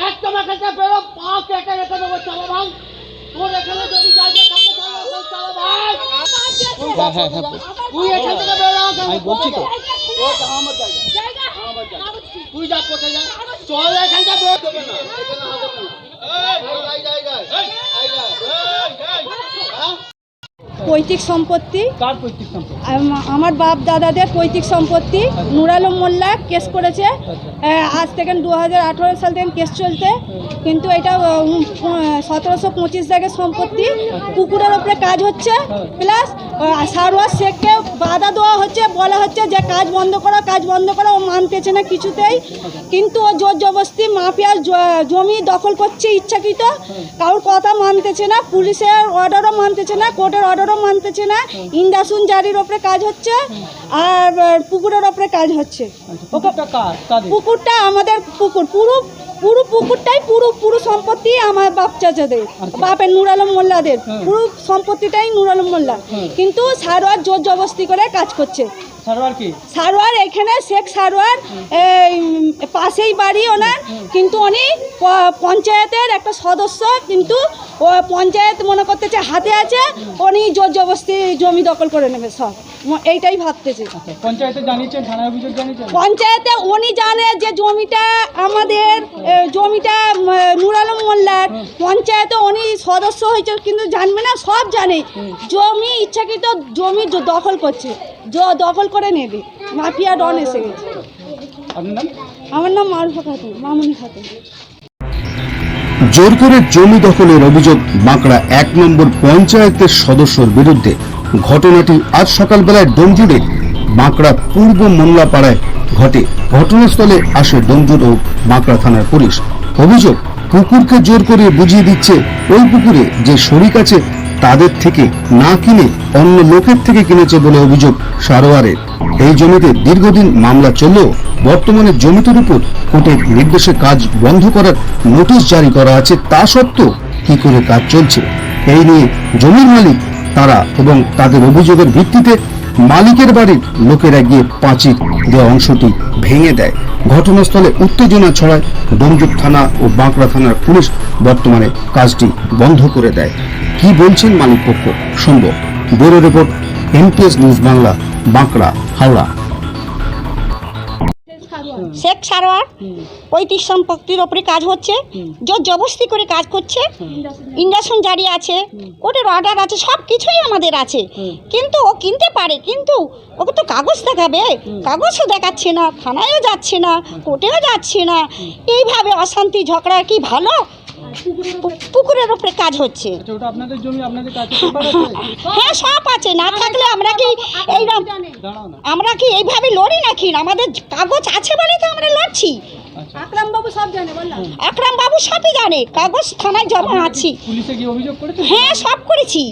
এক তোমার খেতে বেরো পা কেটে রেখে দেবো চলো যদি জায়গা থাকে চলো ভাই। হ্যাঁ, হ্যাঁ, হ্যাঁ, তুই বলছি তো। তুই যা কোথায় যা চল এখান থেকে না। পৈতৃক সম্পত্তি। কার পৈতৃক সম্পদ আমার বাপ দাদাদের পৈতৃক সম্পত্তি। নুর আলম মোল্লা কেস করেছে। আজ থেকে দু হাজার আঠেরো সাল থেকে কেস চলতে কিন্তু এটা সতেরোশো পঁচিশ দাগের সম্পত্তি। কুকুরের ওপরে কাজ হচ্ছে। প্লাস সারোয়ার শেখকে বাধা দেওয়া হচ্ছে। বলা হচ্ছে যে কাজ বন্ধ করো কাজ বন্ধ করো। ও মানতেছে না কিছুতেই। কিন্তু ও জোর জবরদস্তি মাফিয়ার জমি দখল করছে ইচ্ছাকৃত। কারোর কথা মানতেছে না। পুলিশের অর্ডারও মানতেছে না। কোর্টের অর্ডারও মানতেছে না ইন্দাসুন জারির ওপরে কাজ হচ্ছে আর পুকুরের ওপরে কাজ হচ্ছে। আচ্ছা কার? পুকুরটা আমাদের পুকুর পুরো পুরো পুকুরটাই পুরো পুরো সম্পত্তি আমার বাপ চাচাদের বাপের নুর আলম মোল্লাদের পুরো সম্পত্তিটাই নুর আলম মোল্লা কিন্তু সারোয়ার জোর জবরদস্তি করে কাজ করছে। সারোয়ার এখানে শেখ সারোয়ার পাশেই বাড়ি ওনার। কিন্তু উনি পঞ্চায়েতের একটা সদস্য কিন্তু ও পঞ্চায়েত মনে করতেছে হাতে আছে উনি জোর জবরদস্তি জমি দখল করে নেবে সব। এইটাই ভাবতেছে। আচ্ছা পঞ্চায়েতে জানিয়েছেন পঞ্চায়েতে উনি জানে যে জমিটা আমাদের জমিটা নুর আলম মোল্লার পঞ্চায়েতে উনি সদস্য হয়েছে কিন্তু জানবে না সব জানে। জমি ইচ্ছাকৃত জমি দখল করছে। জ- দখল করে নেবে। মাফিয়া ডন এসে গেছে। আমার নাম মারুফা খাতুন মামুনি খাতুন। জোর করে জমি দখলের অভিযোগ বাঁকড়া এক নম্বর পঞ্চায়েতের সদস্যর বিরুদ্ধে। ঘটনাটি আজ সকালবেলায় ডোমজুড়ে বাঁকড়া পূর্ব মোল্লাপাড়ায় ঘটে। ঘটনাস্থলে আসে ডোমজুর ও বাঁকড়া থানার পুলিশ। অভিযোগ পুকুরকে জোর করে বুঝিয়ে দিচ্ছে ওই পুকুরে যে শরিক আছে, তাদের থেকে না কিনে অন্য লোকের থেকে কিনেছে বলে অভিযোগ সারোয়ারের এই জমিতে দীর্ঘদিন মামলা চললেও বর্তমানে জমিটির উপর কোর্টের নির্দেশে কাজ বন্ধ করার নোটিশ জারি করা আছে, তা সত্ত্বেও কি করে কাজ চলছে? এই নিয়ে জমির মালিক, তারা এবং তাদের অভিযোগের ভিত্তিতে মালিকের বাড়ির লোকেরা গিয়ে পাঁচির দেওয়া অংশটি ভেঙে দেয়। ঘটনাস্থলে উত্তেজনা ছড়ায় ডোমজুক থানা ও বাঁকড়া থানার পুলিশ বর্তমানে কাজটি বন্ধ করে দেয়। কি বলছেন মালিক পক্ষ? শুনব। Bureau report MPS news Bangla, Bankra, Howrah. Sheikh Sarwar পৈতৃক সম্পত্তির ওপরে কাজ হচ্ছে জোর জবস্তি করে কাজ করছে ইন্ডাকশন জারি আছে কোর্টের অর্ডার আছে সব কিছুই আমাদের আছে। কিন্তু ও কিনতে পারে কিন্তু ওকে তো কাগজ দেখাবে কাগজও দেখাচ্ছে না থানায়ও যাচ্ছে না কোর্টেও যাচ্ছে না। এইভাবে অশান্তি ঝগড়া কি ভালো? পুকুরের ওপরে কাজ হচ্ছে। আচ্ছা ওটা আপনাদের জমি আপনাদের কাছে পেপার আছে? হ্যাঁ সব আছে। না থাকলে আমরা কি এইরকম আমরা কি এইভাবে লড়ি নাকি? আমাদের কাগজ আছে বলে তো আমরা লড়ছি। আচ্ছা। আকরাম বাবু সব জানে আকরাম বাবু সবই জানে। কাগজ থানায় জমা আছি। হ্যাঁ সব করেছি।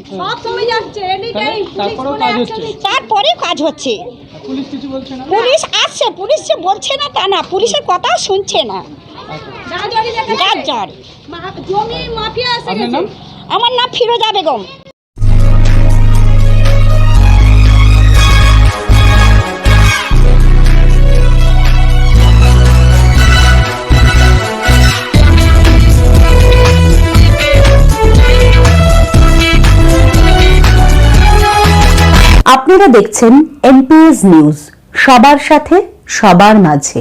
তারপরেও কাজ হচ্ছে। পুলিশ কিছু বলছে না? পুলিশ আসছে পুলিশ যে বলছে না তা না। পুলিশের কথা শুনছে না। যার যার জমি মাফিয়া আপনার নাম? আমার নাম ফিরোজা বেগম। আপনারা দেখছেন এনপিএস নিউজ সবার সাথে সবার মাঝে।